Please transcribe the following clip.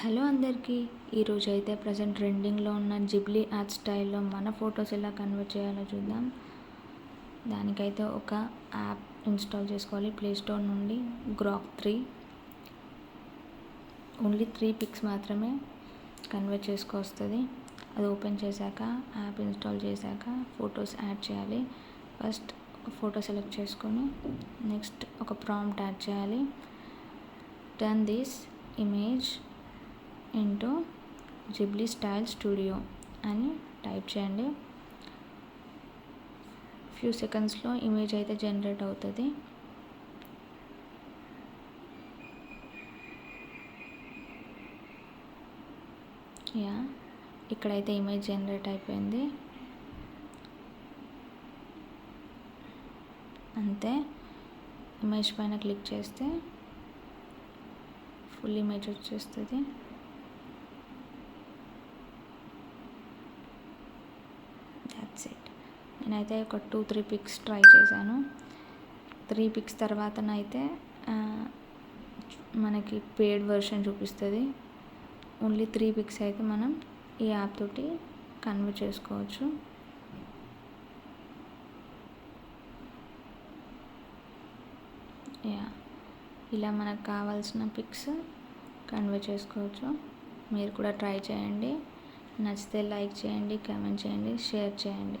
Hello అందరికీ. ఈరోజు అయితే ప్రజెంట్ ట్రెండింగ్లో ఉన్న జిబ్లీ యాడ్ స్టైల్లో మన ఫొటోస్ ఎలా కన్వర్ట్ చేయాలో చూద్దాం. దానికైతే ఒక యాప్ ఇన్స్టాల్ చేసుకోవాలి. ప్లే స్టోర్ నుండి Grok three. Only three pics మాత్రమే కన్వర్ట్ చేసుకొస్తుంది. అది ఓపెన్ చేశాక యాప్ ఇన్స్టాల్ చేశాక ఫొటోస్ యాడ్ చేయాలి. ఫస్ట్ ఒక ఫోటో సెలెక్ట్ చేసుకొని నెక్స్ట్ ఒక ప్రాంప్ట్ యాడ్ చేయాలి. Turn this image into Ghibli style studio అని టైప్ చేయండి. ఫ్యూ సెకండ్స్లో ఇమేజ్ అయితే జనరేట్ అవుతుంది. యా ఇక్కడైతే ఇమేజ్ జనరేట్ అయిపోయింది. అంతే ఇమేజ్ పైన క్లిక్ చేస్తే ఫుల్ ఇమేజ్ వచ్చేస్తుంది దాట్స్ ఇట్ నేనైతే ఒక టూ త్రీ పిక్స్ ట్రై చేశాను. త్రీ పిక్స్ తర్వాతనైతే మనకి పేడ్ వర్షన్ చూపిస్తుంది. ఓన్లీ త్రీ పిక్స్ అయితే మనం ఈ యాప్ తోటి కన్వర్ట్ చేసుకోవచ్చు. యా ఇలా మనకు కావాల్సిన పిక్స్ కన్వే చేసుకోవచ్చు. మీరు కూడా ట్రై చేయండి. నచ్చితే లైక్ చేయండి కామెంట్ చేయండి షేర్ చేయండి.